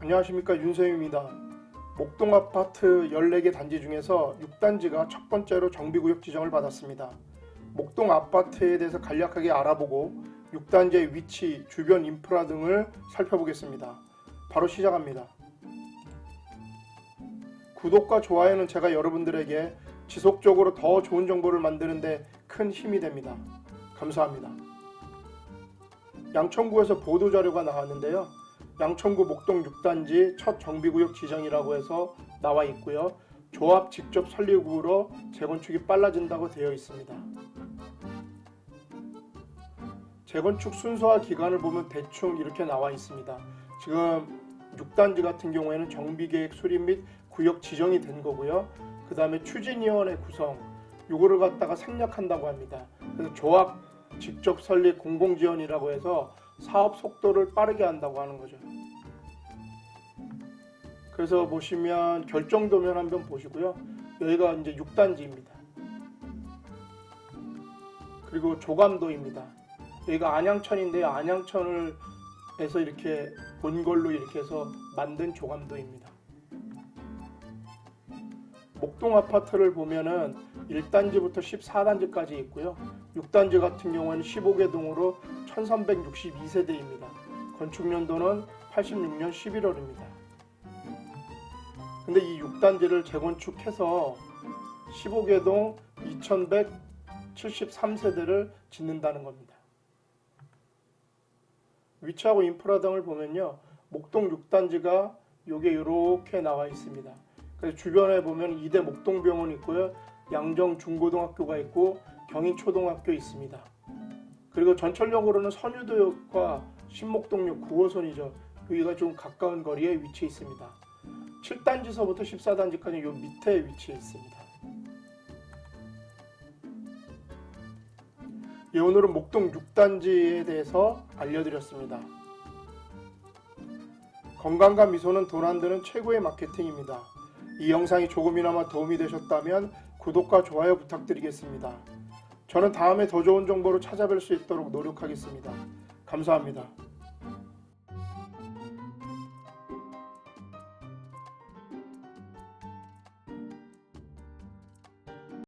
안녕하십니까 윤세입니다. 목동 아파트 14개 단지 중에서 6단지가 첫 번째로 정비구역 지정을 받았습니다. 목동 아파트에 대해서 간략하게 알아보고 6단지의 위치, 주변 인프라 등을 살펴보겠습니다. 바로 시작합니다. 구독과 좋아요는 제가 여러분들에게 지속적으로 더 좋은 정보를 만드는데 큰 힘이 됩니다. 감사합니다. 양천구에서 보도 자료가 나왔는데요. 양천구 목동 6단지 첫 정비구역 지정이라고 해서 나와 있고요. 조합 직접 설립으로 재건축이 빨라진다고 되어 있습니다. 재건축 순서와 기간을 보면 대충 이렇게 나와 있습니다. 지금 6단지 같은 경우에는 정비계획 수립 및 구역 지정이 된 거고요. 그 다음에 추진위원회 구성, 요거를 갖다가 생략한다고 합니다. 그래서 조합 직접 설립 공공지원이라고 해서 사업 속도를 빠르게 한다고 하는 거죠. 그래서 보시면 결정도면 한번 보시고요. 여기가 이제 6단지입니다. 그리고 조감도입니다. 여기가 안양천인데요. 안양천을 해서 이렇게 본 걸로 이렇게 해서 만든 조감도입니다. 목동 아파트를 보면은 1단지부터 14단지까지 있고요. 6단지 같은 경우에는 15개 동으로 1362세대입니다. 건축 연도는 86년 11월입니다. 근데 이 6단지를 재건축해서 15개 동 2173세대를 짓는다는 겁니다. 위치하고 인프라 등을 보면요. 목동 6단지가 요게 이렇게 나와 있습니다. 그래서 주변에 보면 이대 목동병원 있고요. 양정 중고등학교가 있고 경인 초등학교 있습니다. 그리고 전철역으로는 선유도역과 신목동역 9호선이죠. 여기가 좀 가까운 거리에 위치해 있습니다. 7단지서부터 14단지까지 요 밑에 위치해 있습니다. 예, 오늘은 목동 6단지에 대해서 알려드렸습니다. 건강과 미소는 돈안 드는 최고의 마케팅입니다. 이 영상이 조금이나마 도움이 되셨다면 구독과 좋아요 부탁드리겠습니다. 저는 다음에 더 좋은 정보로 찾아뵐 수 있도록 노력하겠습니다. 감사합니다.